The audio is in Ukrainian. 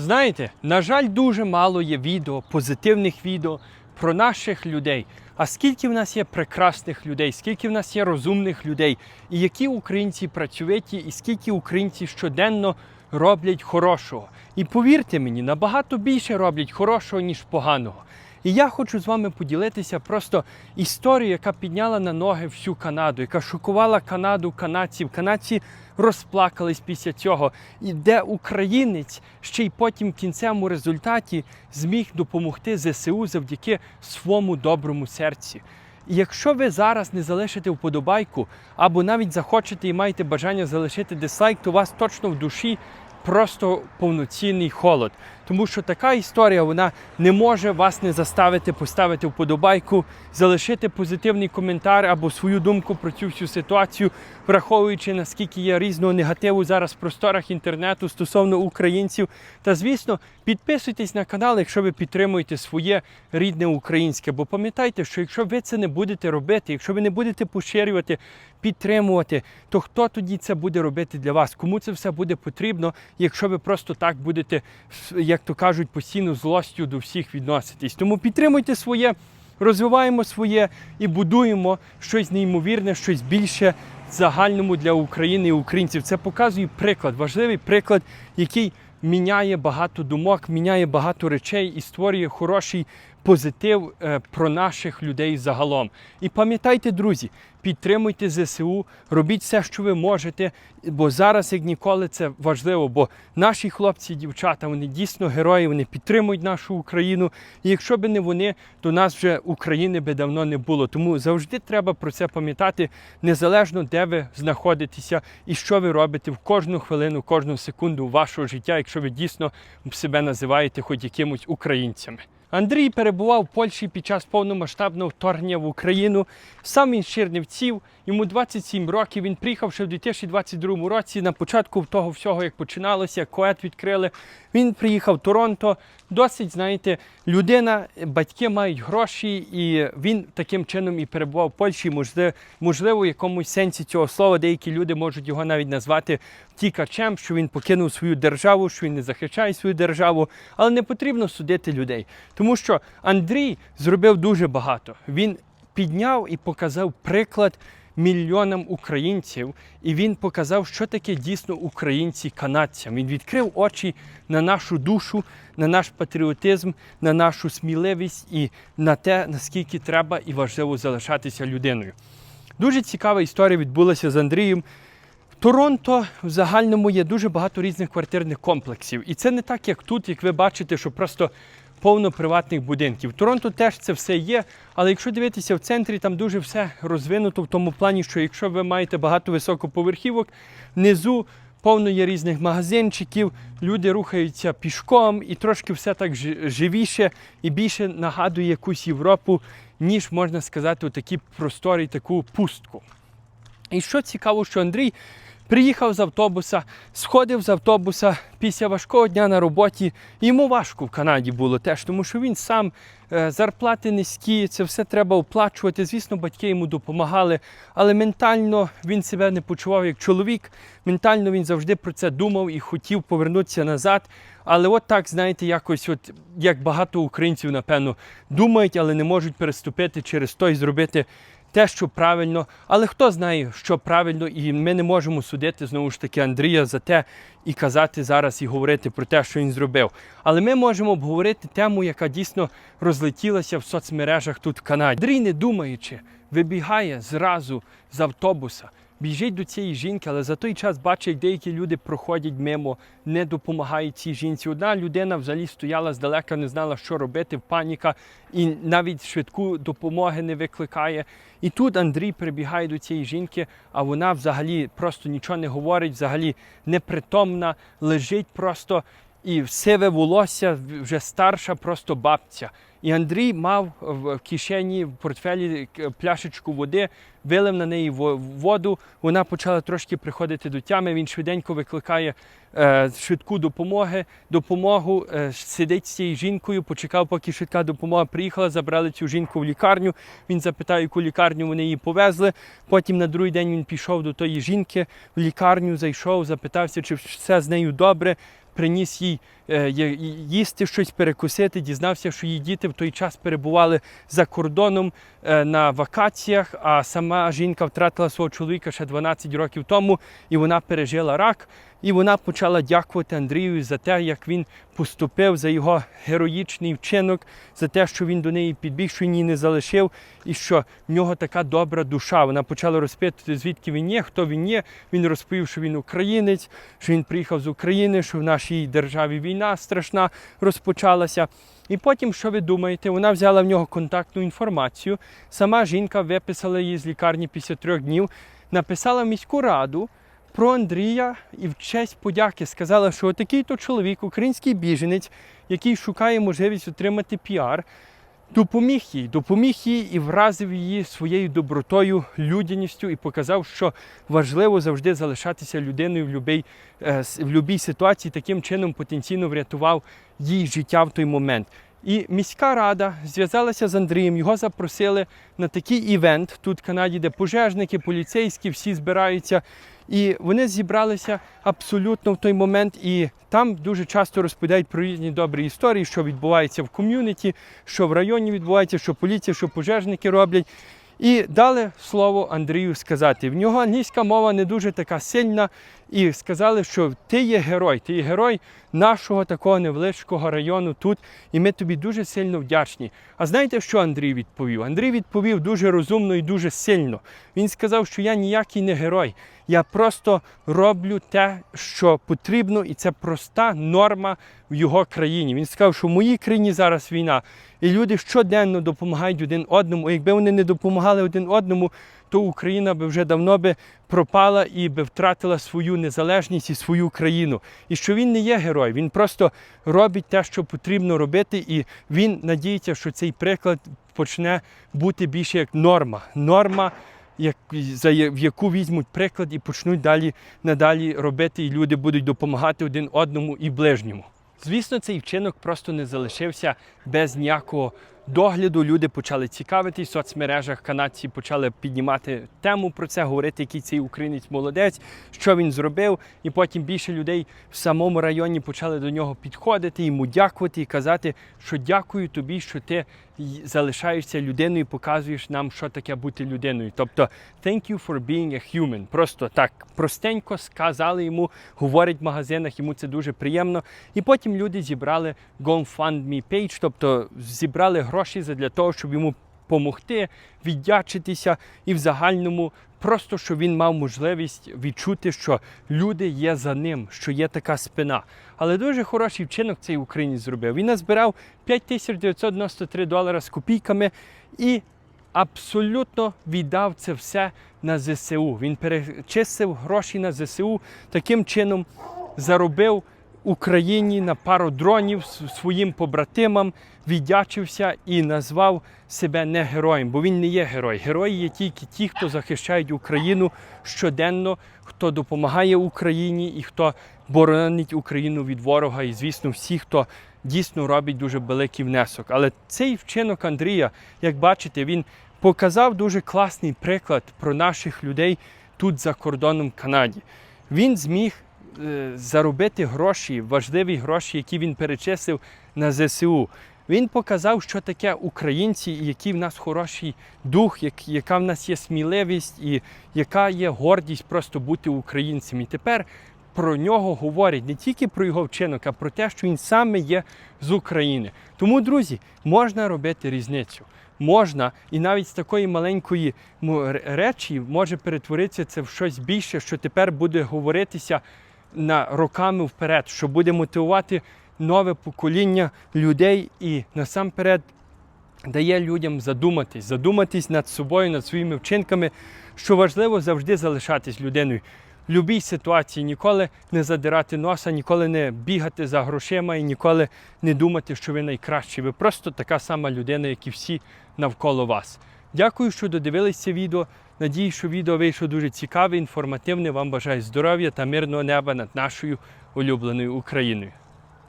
Знаєте, на жаль, дуже мало є відео, позитивних відео про наших людей. А скільки в нас є прекрасних людей, скільки в нас є розумних людей, і які українці працьовиті, і скільки українці щоденно роблять хорошого. І повірте мені, набагато більше роблять хорошого, ніж поганого. І я хочу з вами поділитися просто історією, яка підняла на ноги всю Канаду, яка шокувала Канаду, канадців. Канадці розплакались після цього, і де українець ще й потім в кінцевому результаті зміг допомогти ЗСУ завдяки своєму доброму серці. І якщо ви зараз не залишите вподобайку, або навіть захочете і маєте бажання залишити дизлайк, то у вас точно в душі просто повноцінний холод. Тому що така історія вона не може вас не заставити поставити вподобайку, залишити позитивний коментар або свою думку про цю всю ситуацію, враховуючи наскільки є різного негативу зараз в просторах інтернету стосовно українців. Та звісно, підписуйтесь на канал, якщо ви підтримуєте своє рідне українське. Бо пам'ятайте, що якщо ви це не будете робити, якщо ви не будете поширювати, підтримувати, то хто тоді це буде робити для вас? Кому це все буде потрібно, якщо ви просто так будете, як то кажуть, постійно злостю до всіх відноситись? Тому підтримуйте своє, розвиваємо своє і будуємо щось неймовірне, щось більше загальному для України і українців. Це показує приклад, важливий приклад, який міняє багато думок, міняє багато речей і створює хороший позитив е, про наших людей загалом. І пам'ятайте, друзі, підтримуйте ЗСУ, робіть все, що ви можете, бо зараз, як ніколи, це важливо. Бо наші хлопці і дівчата вони дійсно герої, вони підтримують нашу Україну. І якщо б не вони, то нас вже України би давно не було. Тому завжди треба про це пам'ятати, незалежно де ви знаходитеся і що ви робите в кожну хвилину, кожну секунду вашого життя, якщо ви дійсно себе називаєте хоч якимось українцями. Андрій перебував в Польщі під час повномасштабного вторгнення в Україну. Сам він з Чернівців, йому 27 років. Він приїхав ще в 2022 році. На початку того всього, як починалося, коет відкрили. Він приїхав в Торонто. Досить, знаєте, людина, батьки мають гроші, і він таким чином і перебував в Польщі. Можливо, можливо, в якомусь сенсі цього слова деякі люди можуть його навіть назвати втікачем, що він покинув свою державу, що він не захищає свою державу. Але не потрібно судити людей. Тому що Андрій зробив дуже багато. Він підняв і показав приклад мільйонам українців, і він показав, що таке дійсно українці канадцям. Він відкрив очі на нашу душу, на наш патріотизм, на нашу сміливість і на те, наскільки треба і важливо залишатися людиною. Дуже цікава історія відбулася з Андрієм. Торонто в загальному є дуже багато різних квартирних комплексів. І це не так, як тут, як ви бачите, що просто повно приватних будинків. В Торонто теж це все є, але якщо дивитися в центрі, там дуже все розвинуто в тому плані, що якщо ви маєте багато високоповерхівок, внизу повно є різних магазинчиків, люди рухаються пішком і трошки все так живіше і більше нагадує якусь Європу, ніж можна сказати, у такі простори, таку пустку. І що цікаво, що Андрій приїхав з автобуса, сходив з автобуса після важкого дня на роботі. Йому важко в Канаді було теж, тому що він сам е, зарплати низькі, це все треба оплачувати. Звісно, батьки йому допомагали, але ментально він себе не почував як чоловік. Ментально він завжди про це думав і хотів повернутися назад. Але от так, знаєте, якось, от як багато українців, напевно, думають, але не можуть переступити через то і зробити те, що правильно. Але хто знає, що правильно, і ми не можемо судити знову ж таки Андрія за те і казати зараз і говорити про те, що він зробив. Але ми можемо обговорити тему, яка дійсно розлетілася в соцмережах тут в Канаді. Андрій, не думаючи, вибігає зразу з автобуса. Біжить до цієї жінки, але за той час бачить, як деякі люди проходять мимо, не допомагають цій жінці. Одна людина взагалі стояла здалека, не знала, що робити, паніка, і навіть швидку допомоги не викликає. І тут Андрій прибігає до цієї жінки, а вона взагалі просто нічого не говорить, взагалі непритомна, лежить просто і сиве волосся, вже старша просто бабця. І Андрій мав в кишені в портфелі пляшечку води, вилив на неї воду. Вона почала трошки приходити до тями. Він швиденько викликає е, швидку допомоги, допомогу. Е, сидить з цією жінкою, почекав, поки швидка допомога приїхала, забрали цю жінку в лікарню. Він запитав, яку лікарню вони її повезли. Потім на другий день він пішов до тої жінки в лікарню, зайшов, запитався, чи все з нею добре. Приніс їй е, їсти щось перекусити, дізнався, що її діти в той час перебували за кордоном е, на вакаціях, а сама жінка втратила свого чоловіка ще 12 років тому, і вона пережила рак. І вона почала дякувати Андрію за те, як він поступив, за його героїчний вчинок, за те, що він до неї підбіг, що її не залишив, і що в нього така добра душа. Вона почала розпитувати, звідки він є, хто він є. Він розповів, що він українець, що він приїхав з України, що в нашій державі війна страшна розпочалася. І потім, що ви думаєте, вона взяла в нього контактну інформацію. Сама жінка виписала її з лікарні після трьох днів, написала міську раду про Андрія і в честь подяки сказала, що такий то чоловік, український біженець, який шукає можливість отримати піар, допоміг їй, допоміг їй і вразив її своєю добротою, людяністю і показав, що важливо завжди залишатися людиною в любій, е, в любій ситуації. Таким чином потенційно врятував їй життя в той момент. І міська рада зв'язалася з Андрієм, його запросили на такий івент тут в Канаді, де пожежники, поліцейські всі збираються. І вони зібралися абсолютно в той момент. І там дуже часто розповідають про різні добрі історії, що відбувається в ком'юніті, що в районі відбувається, що поліція, що пожежники роблять. І дали слово Андрію сказати. В нього англійська мова не дуже така сильна, і сказали, що ти є герой, ти є герой нашого такого невеличкого району тут, і ми тобі дуже сильно вдячні. А знаєте, що Андрій відповів? Андрій відповів дуже розумно і дуже сильно. Він сказав, що я ніякий не герой. Я просто роблю те, що потрібно, і це проста норма в його країні. Він сказав, що в моїй країні зараз війна, і люди щоденно допомагають один одному. І Якби вони не допомагали один одному, то Україна би вже давно би пропала і би втратила свою незалежність і свою країну. І що він не є герой, він просто робить те, що потрібно робити, і він надіється, що цей приклад почне бути більше як норма. Норма як, в яку візьмуть приклад і почнуть далі надалі робити, і люди будуть допомагати один одному і ближньому. Звісно, цей вчинок просто не залишився без ніякого догляду. Люди почали цікавитись в соцмережах, канадці почали піднімати тему про це, говорити, який цей українець молодець, що він зробив. І потім більше людей в самому районі почали до нього підходити, йому дякувати і казати, що дякую тобі, що ти залишаєшся людиною, показуєш нам, що таке бути людиною. Тобто, thank you for being a human. Просто так простенько сказали йому, говорять в магазинах, йому це дуже приємно. І потім люди зібрали GoFundMe page, тобто зібрали гроші для того, щоб йому допомогти, віддячитися і в загальному. Просто щоб він мав можливість відчути, що люди є за ним, що є така спина. Але дуже хороший вчинок цей українець зробив. Він назбирав 5993 долара з копійками і абсолютно віддав це все на ЗСУ. Він перечислив гроші на ЗСУ, таким чином заробив Україні на пару дронів своїм побратимам, віддячився і назвав себе не героєм, бо він не є герой. Герої є тільки ті, хто захищають Україну щоденно, хто допомагає Україні і хто боронить Україну від ворога. І, звісно, всі, хто дійсно робить дуже великий внесок. Але цей вчинок Андрія, як бачите, він показав дуже класний приклад про наших людей тут за кордоном Канаді. Він зміг заробити гроші, важливі гроші, які він перечислив на ЗСУ. Він показав, що таке українці, і який в нас хороший дух, як, яка в нас є сміливість і яка є гордість просто бути українцем. І тепер про нього говорять не тільки про його вчинок, а про те, що він саме є з України. Тому, друзі, можна робити різницю. Можна, і навіть з такої маленької речі може перетворитися це в щось більше, що тепер буде говоритися на роками вперед, що буде мотивувати нове покоління людей і насамперед дає людям задуматись, задуматись над собою, над своїми вчинками, що важливо завжди залишатись людиною. В будь-якій ситуації ніколи не задирати носа, ніколи не бігати за грошима і ніколи не думати, що ви найкращі. Ви просто така сама людина, як і всі навколо вас. Дякую, що додивились це відео. Надію, що відео вийшло дуже цікаве, інформативне. Вам бажаю здоров'я та мирного неба над нашою улюбленою Україною.